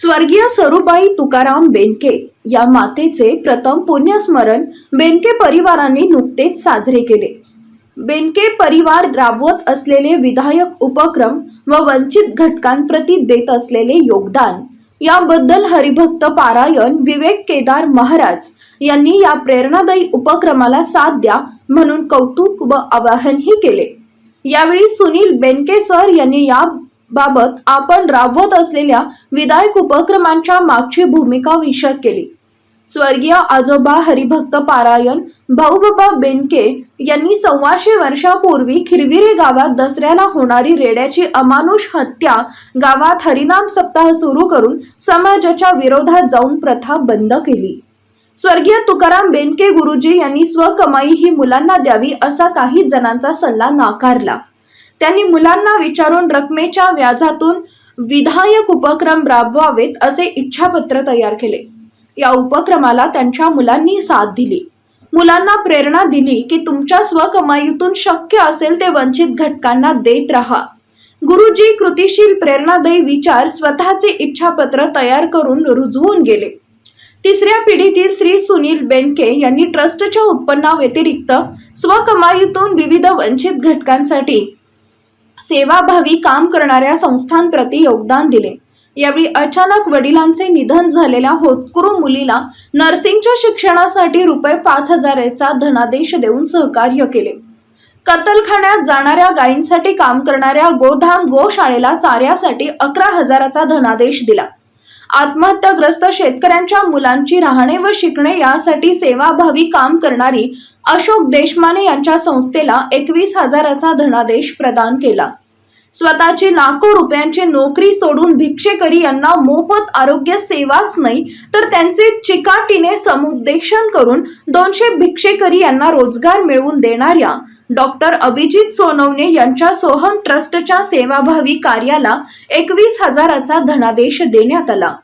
स्वर्गीय सरुबाई तुकाराम बेनके या मातेचे प्रथम पुण्यस्मरण बेनके परिवाराने नुकतेच साजरे केले. बेनके परिवार राबवत असलेले विधायक उपक्रम व वंचित घटकांप्रती देत असलेले योगदान याबद्दल हरिभक्त पारायण विवेक केदार महाराज यांनी या प्रेरणादायी उपक्रमाला साथ द्या म्हणून कौतुक व आवाहनही केले. यावेळी सुनील बेनके सर यांनी या बाबत आपण राबवत असलेल्या विधायक उपक्रमांच्या मागची भूमिका विषय केली. स्वर्गीय आजोबा हरिभक्त पारायण भाऊबाबा बेनके यांनी सव्वाशे वर्षापूर्वी खिरविरे गावात दसऱ्याला होणारी रेड्याची अमानुष हत्या गावात हरिनाम सप्ताह सुरू करून समाजाच्या विरोधात जाऊन प्रथा बंद केली. स्वर्गीय तुकाराम बेनके गुरुजी यांनी स्वकमाई ही मुलांना द्यावी असा काही जणांचा सल्ला नाकारला. त्यांनी मुलांना विचारून रकमेच्या व्याजातून विधायक उपक्रम राबवावेत असे इच्छापत्र तयार केले. या उपक्रमाला त्यांच्या मुलांनी साथ दिली. मुलांना प्रेरणा दिली की तुमच्या स्वकमाईतून शक्य असेल ते वंचित घटकांना देत राहा. गुरुजी कृतिशील प्रेरणादायी विचार स्वतःचे इच्छापत्र तयार करून रुजवून गेले. तिसऱ्या पिढीतील श्री सुनील बेनके यांनी ट्रस्टच्या उत्पन्नाव्यतिरिक्त स्वकमाईतून विविध वंचित घटकांसाठी सेवाभावी काम करणाऱ्या संस्थांप्रती योगदान दिले. यावेळी अचानक वडिलांचे निधन झालेल्या होतकुरू मुलीला नर्सिंगच्या शिक्षणासाठी रुपये पाच हजाराचा धनादेश देऊन सहकार्य केले. कत्तलखान्यात जाणाऱ्या गायींसाठी काम करणाऱ्या गोधाम गोशाळेला चाऱ्यासाठी अकरा हजाराचा धनादेश दिला. आत्महत्याग्रस्त शेतकऱ्यांच्या मुलांची राहणे व शिकणे यासाठी सेवाभावी काम करणारी अशोक देशमाने यांच्या संस्थेला एकवीस हजाराचा धनादेश प्रदान केला. स्वतःची लाखो रुपयांची नोकरी सोडून भिक्षेकरी यांना मोफत आरोग्य सेवाच नाही तर त्यांचे चिकाटीने समुपदेशन करून दोनशे भिक्षेकरी यांना रोजगार मिळवून देणाऱ्या डॉक्टर अभिजित सोनवणे यांच्या सोहम ट्रस्टच्या सेवाभावी कार्याला एकवीस हजाराचा धनादेश देण्यात आला.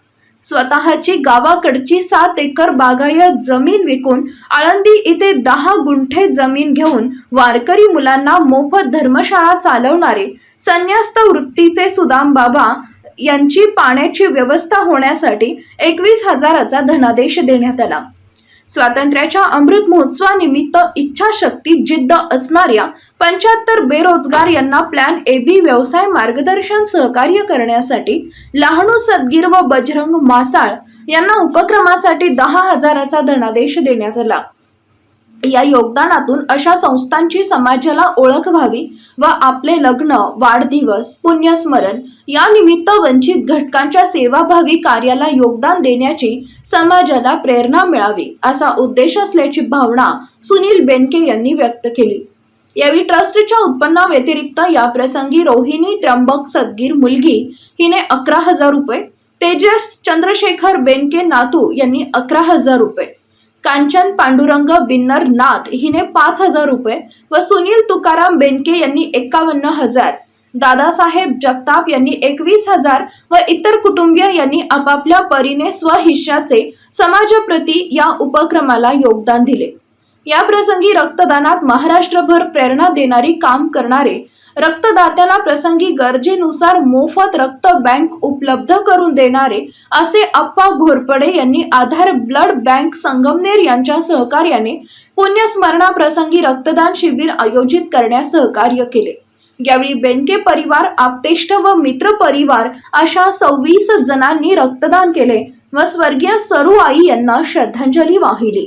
स्वतःची गावाकडची सात एकर बागायत जमीन विकून आळंदी इथे दहा गुंठे जमीन घेऊन वारकरी मुलांना मोफत धर्मशाळा चालवणारे संन्यास्त वृत्तीचे सुदाम बाबा यांची पाण्याची व्यवस्था होण्यासाठी एकवीस हजाराचा धनादेश देण्यात आला. स्वातंत्र्याच्या अमृत महोत्सवानिमित्त इच्छाशक्ती जिद्द असणाऱ्या पंच्याहत्तर बेरोजगार यांना प्लॅन ए बी व्यवसाय मार्गदर्शन सहकार्य करण्यासाठी लहानू सदगीर व बजरंग मासाळ यांना उपक्रमासाठी दहा हजाराचा धनादेश देण्यात आला. या योगदानातून अशा संस्थांची समाजाला ओळख व्हावी व आपले लग्न वाढदिवस पुण्यस्मरण या निमित्त वंचित घटकांच्या सेवाभावी कार्याला योगदान देण्याची समाजाला प्रेरणा मिळावी असा उद्देश असल्याची भावना सुनील बेनके यांनी व्यक्त केली. यावेळी ट्रस्टच्या उत्पन्नाव्यतिरिक्त या प्रसंगी रोहिणी त्र्यंबक सदगीर मुलगी हिने अकरा हजार रुपये तेजस चंद्रशेखर बेनके नातू यांनी अकरा हजार रुपये. कांचन पांडुरंग बिन्नर नाथ हिने पाच हजार रुपये व सुनील तुकाराम बेनके यांनी एकावन्न हजार. दादासाहेब जगताप यांनी एकवीस हजार व इतर कुटुंबीय यांनी आपापल्या परीने स्वहिश्याचे समाजप्रती या उपक्रमाला योगदान दिले. या प्रसंगी रक्तदानात महाराष्ट्रभर प्रेरणा देणारी काम करणारे रक्तदात्याला प्रसंगी गरजेनुसार मोफत रक्त बँक उपलब्ध करून देणारे असे अप्पा घोरपडे यांनी आधार ब्लड बँक संगमनेर यांच्या सहकार्याने पुण्यस्मरणाप्रसंगी रक्तदान शिबिर आयोजित करण्यास सहकार्य केले. यावेळी बेनके परिवार आपतेष्ट व मित्र परिवार अशा सव्वीस जणांनी रक्तदान केले व स्वर्गीय सरू आई यांना श्रद्धांजली वाहिली.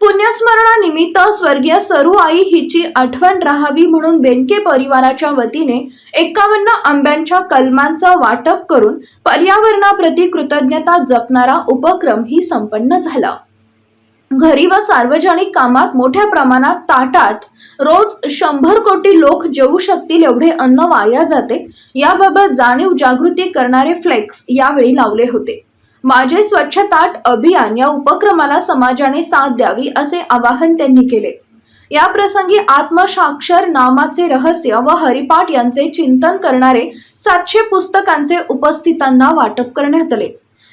पुण्यस्मरणानिमित्त स्वर्गीय सरू आई हिची आठवण राहावी म्हणून बेनके परिवाराच्या वतीने एकावन्न आंब्यांच्या कलमांचं वाटप करून पर्यावरणाप्रती कृतज्ञता जपणारा उपक्रम ही संपन्न झाला. घरी व सार्वजनिक कामात मोठ्या प्रमाणात ताटात रोज शंभर कोटी लोक जेवू शकतील एवढे अन्न वाया जाते. याबाबत जाणीव जागृती करणारे फ्लेक्स यावेळी लावले होते. माझे स्वच्छताट अभियान या उपक्रमाला समाजाने साथ द्यावी असे आवाहन त्यांनी केले. या प्रसंगी आत्मसाक्षर नामाचे रहस्य व हरिपाठ यांचे चिंतन करणारे सातशे पुस्तकांचे उपस्थितांना वाटप करण्यात आले.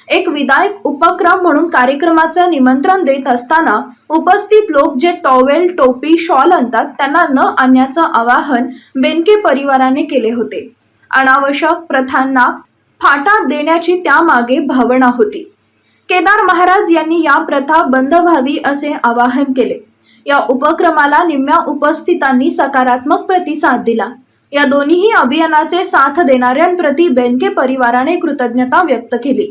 एक विधायक उपक्रम म्हणून कार्यक्रमाचं निमंत्रण देत असताना उपस्थित लोक जे टॉवेल टोपी शॉल आणतात त्यांना न आणण्याचं आवाहन बेनके परिवाराने केले होते. अनावश्यक प्रथांना फाटा देण्याची त्यामागे भावना होती. केदार महाराज यांनी या प्रथा बंद व्हावी असे आवाहन केले. या उपक्रमाला निम्म्या उपस्थितांनी सकारात्मक प्रतिसाद दिला. या दोन्ही अभियानाचे साथ देणाऱ्यांप्रती बेनके परिवाराने कृतज्ञता व्यक्त केली.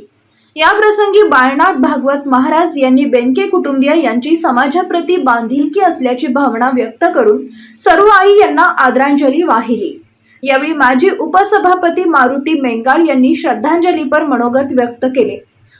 या प्रसंगी बाळनाथ भागवत महाराज यांनी बेनके कुटुंबीय यांची समाजाप्रती बांधिलकी असल्याची भावना व्यक्त करून सर्व आई यांना आदरांजली वाहिली. यावेळी माजी उपसभापती मारुती मेंगाळ यांनी श्रद्धांजलीपर मनोगत व्यक्त केले.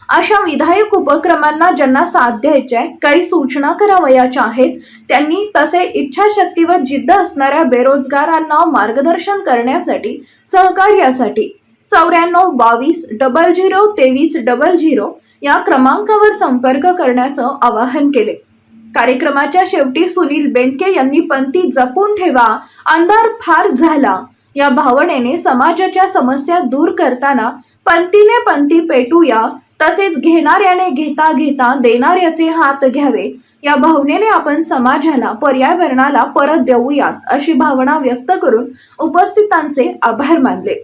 अशा विधायक उपक्रमांना ज्यांना साथ द्यायच्या काही सूचना करावयाच्या आहेत त्यांनी तसे इच्छाशक्ती व जिद्द असणाऱ्या बेरोजगारांना मार्गदर्शन करण्यासाठी सहकार्यासाठी चौऱ्याण्णव बावीस डबल झिरो तेवीस डबल झिरो या क्रमांकावर संपर्क करण्याचं आवाहन केले. कार्यक्रमाच्या शेवटी सुनील बेनके यांनी पंथी जपून ठेवा अंधार फार झाला या भावनेने समाजाच्या समस्या दूर करताना पंथीने पंथी पेटूया तसेच घेणाऱ्याने घेता घेता देणाऱ्याचे हात घ्यावे. या भावनेने आपण समाजाला पर्यावरणाला परत देऊयात अशी भावना व्यक्त करून उपस्थितांचे आभार मानले.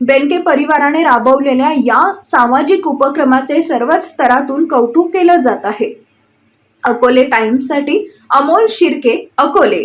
बेनके परिवाराने राबवलेल्या या सामाजिक उपक्रमाचे सर्वच स्तरातून कौतुक केलं जात आहे. अकोले टाइम्ससाठी अमोल शिर्के अकोले.